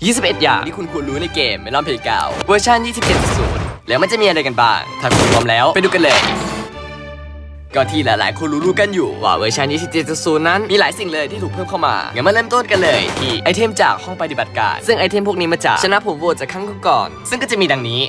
21 อย่างที่คุณควรรู้ในเกม Melon Playground เวอร์ชัน27.0 แล้วมันจะมีอะไรกันบ้าง ถ้าคุณพร้อมแล้วไปดูกันเลยก็ที่หลายๆ คนรู้ๆกันอยู่ว่าเวอร์ชัน27.0 นั้นมีหลายสิ่งเลยที่ถูกเพิ่มเข้ามางั้นมาเริ่มต้นกันเลยที่ไอเทมจากห้องปฏิบัติการ ซึ่งไอเทมพวกนี้มาจากชนะผมโหวตจากครั้งก่อน ซึ่งก็จะมีดังนี้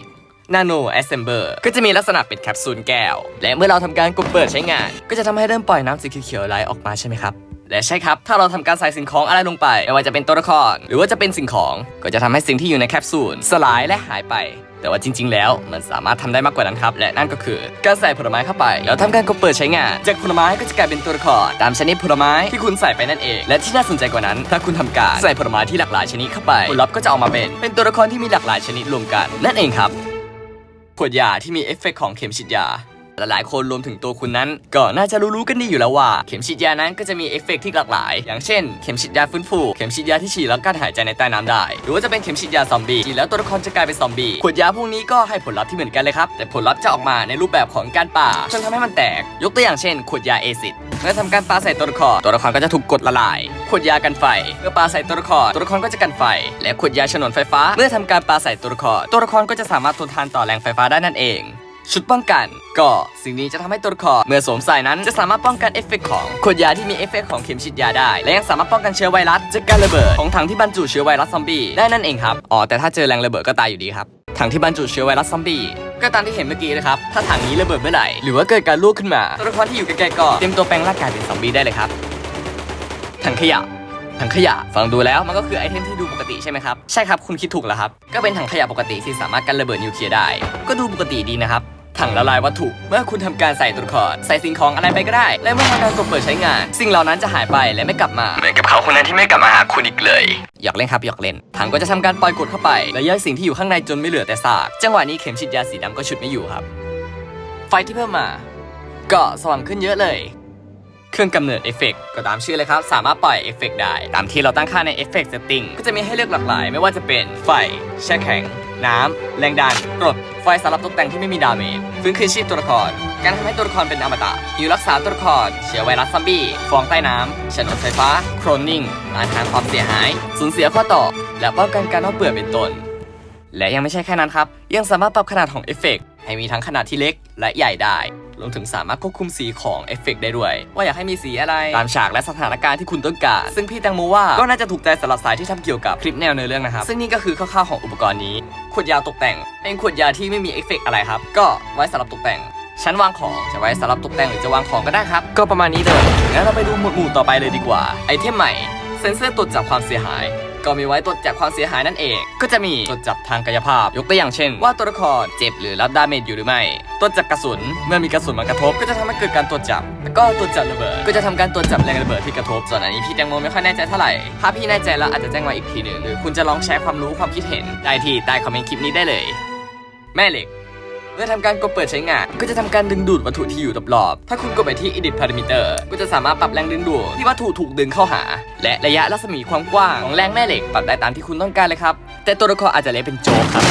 Nano Assembler ก็จะมีลักษณะเป็นแคปซูลแก้ว และเมื่อเราทำการกดเปิดใช้งาน ก็จะทำให้เริ่มปล่อยน้ำสีเขียวๆไหลออกมาใช่ไหมครับ และใช่ครับ ถ้าเราทำการใส่สิ่งของอะไรลงไปไม่ว่าจะเป็นตัวละคร หรือว่าจะเป็นสิ่งของ ก็จะทำให้สิ่งที่อยู่ในแคปซูลสลายและหายไป แต่ว่าจริง ๆ แล้วมันสามารถทำได้มากกว่านั้นครับ และนั่นก็คือการใส่ผลไม้เข้าไป แล้วทำการกดเปิดใช้งาน จากผลไม้ก็จะกลายเป็นตัวละครตามชนิดผลไม้ที่คุณใส่ไปนั่นเอง และที่น่าสนใจกว่านั้น ถ้าคุณทำการใส่ผลไม้ที่หลากหลายชนิดเข้าไปผลลัพธ์ก็จะออกมาเป็นเป็นตัวละครที่มีหลากหลายชนิดรวมกัน นั่นเองครับขวดยาที่มีเอฟเฟกต์ของเข็มฉีดยา หลายๆคนรวมถึงตัวคุณนั้น ก็น่าจะรู้ๆกันดีอยู่แล้วว่า เข็มฉีดยานั้นก็จะมีเอฟเฟกต์ที่หลากหลาย อย่างเช่น เข็มฉีดยาฟื้นฟู เข็มฉีดยาที่ฉีดแล้วการหายใจในใต้น้ำได้ หรือว่าจะเป็นเข็มฉีดยาซอมบี้ฉีดแล้วตัวละครจะกลายเป็นซอมบี้ขวดยาพวกนี้ก็ให้ผลลัพธ์ที่เหมือนกันเลยครับ แต่ผลลัพธ์จะออกมาในรูปแบบของการป่าจนทำให้มันแตก ยกตัวอย่างเช่นขวดยาเอซิดเมื่อทำการปาใส่ตัวละครตัวละครก็จะถูกกดละลาย ขวดยากันไฟ เมื่อปาใส่ตัวละครตัวละครก็จะกันไฟ และขวดยาฉนวนไฟฟ้า เมื่อทำการปาใส่ตัวละครตัวละครก็จะสามารถทนทานต่อแรงไฟฟ้าได้นั่นเอง ชุดป้องกัน ก็สิ่งนี้จะทำให้ตัวละครเมื่อสวมใส่นั้นจะสามารถป้องกันเอฟเฟกต์ของขวดยาที่มีเอฟเฟกต์ของเข็มฉีดยาได้ และยังสามารถป้องกันเชื้อไวรัสจากการระเบิดของถังที่บรรจุเชื้อไวรัสซอมบี้ได้นั่นเองครับอ๋อแต่ถ้าเจอแรงระเบิดก็ตายอยู่ดีครับถังที่บรรจุเชื้อไวรัสซอมบี้ก็ตามที่เห็นเมื่อกี้นะครับ ถ้าถังนี้ระเบิดเมื่อไหร่ หรือว่าเกิดการรั่วขึ้นมา ตัวละครที่อยู่ใกล้ๆก็เตรียมตัวแปลงร่างกายเป็นซอมบี้ได้เลยครับ ถังขยะ ถังขยะ ฟังดูแล้วมันก็คือไอเทมที่ดูปกติใช่ไหมครับ ใช่ครับ คุณคิดถูกแล้วครับ ก็เป็นถังขยะปกติที่สามารถกันระเบิดนิวเคลียร์ได้ ก็ดูปกติดีนะครับ ถังละลายวัตถุ เมื่อคุณทำการใส่ตัวละครใส่สิ่งของอะไรไปก็ได้ และเมื่อทำการกดเปิดใช้งาน สิ่งเหล่านั้นจะหายไปและไม่กลับมาเหมือนกับเขาคนนั้นที่ไม่กลับมาหาคุณอีกเลยหยอกเล่นครับหยอกเล่น ถังก็จะทำการปล่อยกดเข้าไปและย่อยสิ่งที่อยู่ข้างในจนไม่เหลือแต่ซากจังหวะนี้เข็มฉีดยาสีดำก็ฉุดไม่อยู่ครับ ไฟที่เพิ่มมาก็สว่างขึ้นเยอะเลยเครื่องกำเนิดเอฟเฟกต์ก็ตามชื่อเลยครับ สามารถปล่อยเอฟเฟกต์ได้ ตามที่เราตั้งค่าในเอฟเฟกต์เซตติ้งก็จะมีให้เลือกหลากหลาย ไม่ว่าจะเป็นไฟ แช่แข็ง น้ำ แรงดัน กรด ไฟสำหรับตกแต่งที่ไม่มีดาเมจฟื้นคืนชีพตัวละคร การทำให้ตัวละครเป็นอมตะอยู่รักษาตัวละคร เชื้อไวรัสซัมบี้ ฟองใต้น้ำฉนวนไฟฟ้า โครนนิ่งต้านทานความเสียหาย สูญเสียข้อต่อ และป้องกันการเน่าเปื่อยเป็นต้น และยังไม่ใช่แค่นั้นครับ ยังสามารถปรับขนาดของเอฟเฟกต์ให้มีทั้งขนาดที่เล็กและใหญ่ได้ รวมถึงสามารถควบคุมสีของเอฟเฟกต์ได้ด้วย ว่าอยากให้มีสีอะไร ตามฉากและสถานการณ์ที่คุณต้องการ ซึ่งพี่แตงโมว่าก็น่าจะถูกใจสำหรับสายที่ทำเกี่ยวกับคลิปแนวเนื้อเรื่องนะครับ ซึ่งนี่ก็คือคร่าวๆของอุปกรณ์นี้ ขวดยาตกแต่ง เป็นขวดยาที่ไม่มีเอฟเฟกต์อะไรครับ ก็ไว้สำหรับตกแต่งชั้นวางของจะไว้สำหรับตกแต่งหรือจะวางของก็ได้ครับ ก็ประมาณนี้เลยงั้นเราไปดูหมวดหมู่ต่อไปเลยดีกว่า ไอเทมใหม่ เซนเซอร์ตรวจจับความเสียหาย ก็มีไว้ตรวจจับความเสียหายนั่นเอง ก็จะมีตรวจจับทางกายภาพ ยกตัวอย่างเช่น ว่าตัวละครเจ็บหรือรับดาเมจอยู่หรือไม่ตรวจจับกระสุน เมื่อมีกระสุนมากระทบ ก็จะทำให้เกิดการตรวจจับแล้วก็ตรวจจับระเบิด ก็จะทำการตรวจจับแรงระเบิดที่กระทบส่วนอันนี้พี่แตงโมไม่ค่อยแน่ใจเท่าไหร่ถ้าพี่แน่ใจแล้วอาจจะแจ้งมาอีกทีหนึ่งหรือคุณจะลองแชร์ความรู้ความคิดเห็นได้ที่ใต้คอมเมนต์คลิปนี้ได้เลย แม่เหล็ก เมื่อทำการกดเปิดใช้งาน ก็จะทำการดึงดูดวัตถุที่อยู่รอบๆถ้าคุณกดไปที่ edit parameter ก็จะสามารถปรับแรงดึงดูดที่วัตถุถูกดึงเข้าหา และระยะรัศมีความกว้างของแรงแม่เหล็กปรับได้ตามที่คุณต้องการเลยครับ แต่ตัวละครอาจจะเละเป็นโจกครับ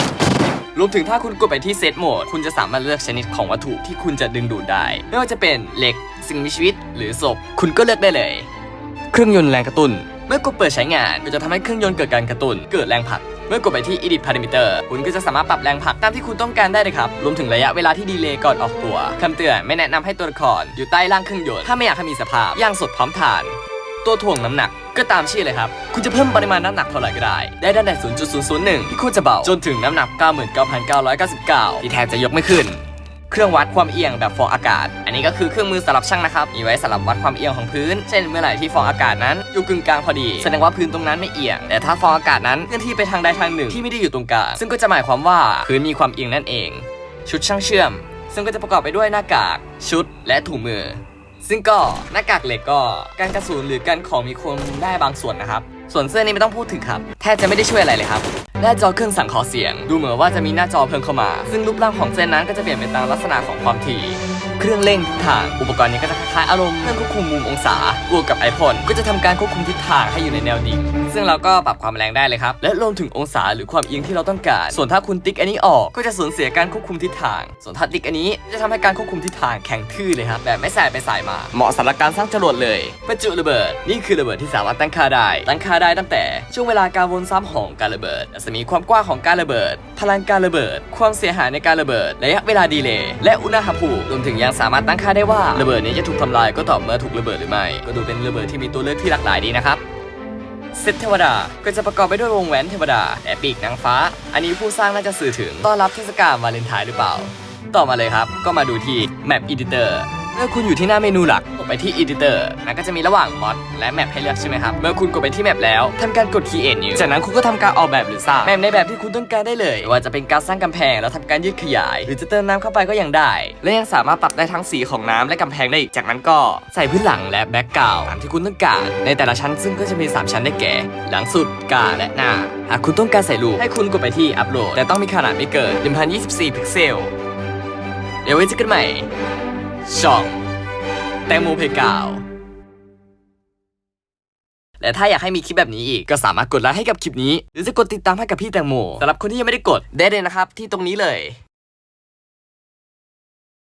รวมถึงถ้าคุณกดไปที่เซตโหมดคุณจะสามารถเลือกชนิดของวัตถุที่คุณจะดึงดูดได้ ไม่ว่าจะเป็นเหล็ก สิ่งมีชีวิต หรือศพ คุณก็เลือกได้เลย เครื่องยนต์แรงกระตุ้น เมื่อกดเปิดใช้งานก็จะทำให้เครื่องยนต์เกิดการกระตุ้น เกิดแรงผลัก เมื่อกดไปที่ edit parameter คุณก็จะสามารถปรับแรงผลักตามที่คุณต้องการได้เลยครับ รวมถึงระยะเวลาที่ดีเลย์ก่อนออกตัวคำเตือนไม่แนะนำให้ตัวละครอยู่ใต้ล่างเครื่องยนต์ถ้าไม่อยากให้มีสภาพย่างสดพร้อมทาน ตัวถ่วงน้ำหนักก็ตามชื่อเลยครับ คุณจะเพิ่มปริมาณน้ำหนักเท่าไหร่ก็ได้ ได้ตั้งแต่0.001 ที่คุณจะเบา จนถึงน้ำหนัก 99,999 ที่แทบจะยกไม่ขึ้น เครื่องวัดความเอียงแบบฟองอากาศ อันนี้ก็คือเครื่องมือสำหรับช่างนะครับ มีไว้สำหรับวัดความเอียงของพื้น เช่นเมื่อไหร่ที่ฟองอากาศนั้นอยู่กึ่งกลางพอดี แสดงว่าพื้นตรงนั้นไม่เอียง แต่ถ้าฟองอากาศนั้นเคลื่อนที่ไปทางใดทางหนึ่งที่ไม่ได้อยู่ตรงกลาง ซึ่งก็จะหมายความว่าพื้นมีความเอียงนั่นเอง ชุดช่างเชื่อม ซึ่งก็จะประกอบไปด้วยหน้ากาก ชุด และถุงมือ ซึ่งก็หน้ากากเหล็กก็การกระสุนหรือการของมีคมได้บางส่วนนะครับ ส่วนเสื้อนี้ไม่ต้องพูดถึงครับแทบจะไม่ได้ช่วยอะไรเลยครับหน้าจอเครื่องสั่งขอเสียง ดูเหมือนว่าจะมีหน้าจอเพิ่มเข้ามา ซึ่งรูปร่างของเส้นนั้นก็จะเปลี่ยนไปตามลักษณะของความถี่ เครื่องเล่นทิศทาง อุปกรณ์นี้ก็จะคล้ายอารมณ์เครื่องควบคุมมุมองศาบวกกับไอพ่นก็จะทำการควบคุมทิศทางให้อยู่ในแนวดิ่ง ซึ่งเราก็ปรับความแรงได้เลยครับ และรวมถึงองศาหรือความเอียงที่เราต้องการ ส่วนถ้าคุณติ๊กอันนี้ออกก็จะสูญเสียการควบคุมทิศทาง ส่วนถ้าติ๊กอันนี้จะทำให้การควบคุมทิศทางแข็งทื่อเลยครับแบบไม่สายไปสายมา เหมาะสำหรับการสร้างจรวดเลยประจุระเบิด นี่คือระเบิดที่สามารถตั้งค่าได้ ตั้งค่าได้ตั้งแต่ช่วงเวลาการวนซ้ำของการระเบิดรัศมีความกว้างของการระเบิด พลังการระเบิด ความเสียหายในการระเบิดระยะเวลาดีเลย์และอุณหภูมิรวมถึงยังสามารถตั้งค่าได้ว่าระเบิดนี้จะถูกทำลายก็ต่อเมื่อถูกระเบิดหรือไม่ ก็ดูเป็นระเบิดที่มีตัวเลือกที่หลากหลายดีนะครับ เซตเทวดา ก็จะประกอบไปด้วยวงแหวนเทวดาและปีกนางฟ้า อันนี้ผู้สร้างน่าจะสื่อถึงต้อนรับเทศกาลวาเลนไทน์หรือเปล่า ต่อมาเลยครับ ก็มาดูที่ Map Editor เมื่อคุณอยู่ที่หน้าเมนูหลัก ไปที่ Editor มันก็จะมีระหว่าง Mod และ Map ให้เลือกใช่ไหมครับ เมื่อคุณกดไปที่ Map แล้วทำการกด Create New จากนั้นคุณก็ทำการออกแบบหรือสร้างแมปในแบบที่คุณต้องการได้เลยว่าจะเป็นการสร้างกำแพงแล้วทำการยืดขยาย หรือจะเติมน้ำเข้าไปก็ยังได้ และยังสามารถปรับได้ทั้งสีของน้ำและกำแพงได้อีกจากนั้นก็ใส่พื้นหลังและแบ็กกราวด์ตามที่คุณต้องการ ในแต่ละชั้นซึ่งก็จะมี 3 ชั้นได้แก่ หลังสุดกาและหน้าหากคุณต้องการใส่รูปให้คุณกดไปที่อัปโหลดแต่ต้องมีขนาดไม่เกิน1024 พิกเซลเดี๋ยวไว้เจอกันใหม่ช่อง แตงโมเพกาว และถ้าอยากให้มีคลิปแบบนี้อีก ก็สามารถกดไลค์ให้กับคลิปนี้ หรือจะกดติดตามให้กับพี่แตงโมสำหรับคนที่ยังไม่ได้กดได้เลยนะครับ ที่ตรงนี้เลย